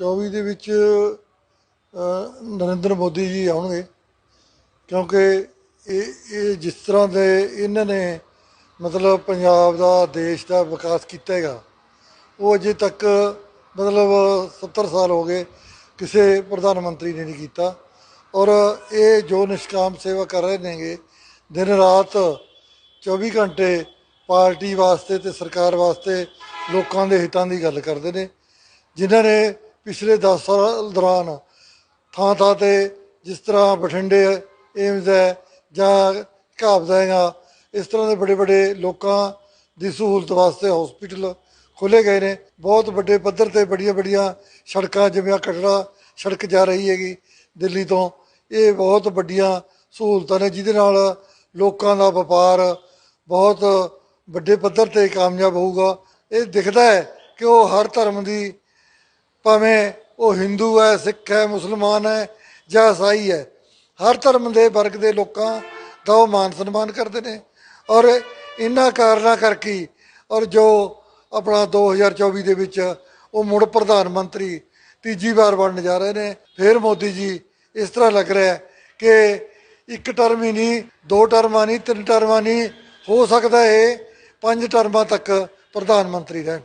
24 ਦੇ ਵਿੱਚ ਨਰਿੰਦਰ ਮੋਦੀ ਜੀ ਆਉਣਗੇ। ਕਿਉਂਕਿ ਇਹ ਇਹ ਜਿਸ ਤਰ੍ਹਾਂ ਦੇ ਇਹਨਾਂ ਨੇ ਮਤਲਬ ਪੰਜਾਬ ਦਾ, ਦੇਸ਼ ਦਾ ਵਿਕਾਸ ਕੀਤਾ ਹੈਗਾ, ਉਹ ਅਜੇ ਤੱਕ ਮਤਲਬ 70 ਸਾਲ ਹੋ ਗਏ ਕਿਸੇ ਪ੍ਰਧਾਨ ਮੰਤਰੀ ਨੇ ਨਹੀਂ ਕੀਤਾ। ਔਰ ਇਹ ਜੋ ਨਿਸ਼ਕਾਮ ਸੇਵਾ ਕਰ ਰਹੇ ਨੇਗੇ, ਦਿਨ ਰਾਤ 24 ਘੰਟੇ ਪਾਰਟੀ ਵਾਸਤੇ ਤੇ ਸਰਕਾਰ ਵਾਸਤੇ ਲੋਕਾਂ ਦੇ ਹਿੱਤਾਂ ਦੀ ਗੱਲ ਕਰਦੇ ਨੇ, ਜਿਨ੍ਹਾਂ ਨੇ ਪਿਛਲੇ 10 ਸਾਲ ਦੌਰਾਨ ਥਾਂ ਥਾਂ ਤੇ ਜਿਸ ਤਰ੍ਹਾਂ ਬਠਿੰਡੇ ਏਮਜ਼ ਹੈ ਜਾਂ ਘਾਬਦਾ ਹੈਗਾ ਇਸ ਤਰ੍ਹਾਂ ਦੇ ਬੜੇ ਵੱਡੇ ਲੋਕਾਂ ਦੀ ਸਹੂਲਤ ਵਾਸਤੇ ਹਸਪੀਟਲ ਖੋਲੇ ਗਏ ਨੇ। ਬਹੁਤ ਵੱਡੇ ਪੱਧਰ ਤੇ ਬੜੀਆਂ ਬੜੀਆਂ ਸੜਕਾਂ ਜਿਵੇਂ ਆਹ ਕਟੜਾ ਸੜਕ ਜਾ ਰਹੀ ਹੈਗੀ ਦਿੱਲੀ ਤੋਂ। ਇਹ ਬਹੁਤ ਵੱਡੀਆਂ ਸਹੂਲਤਾਂ ਨੇ ਜਿਹਦੇ ਨਾਲ ਲੋਕਾਂ ਦਾ ਵਪਾਰ ਬਹੁਤ ਵੱਡੇ ਪੱਧਰ ਤੇ ਕਾਮਯਾਬ ਹੋਊਗਾ। ਇਹ ਦਿਖਦਾ ਹੈ ਕਿ ਉਹ ਹਰ ਧਰਮ ਦੀ ਭਾਵੇਂ ਉਹ ਹਿੰਦੂ ਹੈ, ਸਿੱਖ ਹੈ, ਮੁਸਲਮਾਨ ਹੈ ਜਾਂ ਈਸਾਈ ਹੈ, ਹਰ ਧਰਮ ਦੇ ਵਰਗ ਦੇ ਲੋਕਾਂ ਦਾ ਉਹ ਮਾਨ ਸਨਮਾਨ ਕਰਦੇ ਨੇ। ਔਰ ਇਹਨਾਂ ਕਾਰਨਾਂ ਕਰਕੇ ਔਰ ਜੋ ਆਪਣਾ 2024 ਦੇ ਵਿੱਚ ਉਹ ਮੁੜ ਪ੍ਰਧਾਨ ਮੰਤਰੀ ਤੀਜੀ ਵਾਰ ਬਣਨ ਜਾ ਰਹੇ ਨੇ, ਫਿਰ ਮੋਦੀ ਜੀ ਇਸ ਤਰ੍ਹਾਂ ਲੱਗ ਰਿਹਾ ਕਿ ਇੱਕ ਟਰਮ ਹੀ ਨਹੀਂ, ਦੋ ਟਰਮਾਂ ਨਹੀਂ, ਤਿੰਨ ਟਰਮਾਂ ਨਹੀਂ, ਹੋ ਸਕਦਾ ਇਹ ਪੰਜ ਟਰਮਾਂ ਤੱਕ ਪ੍ਰਧਾਨ ਮੰਤਰੀ ਰਹਿਣ।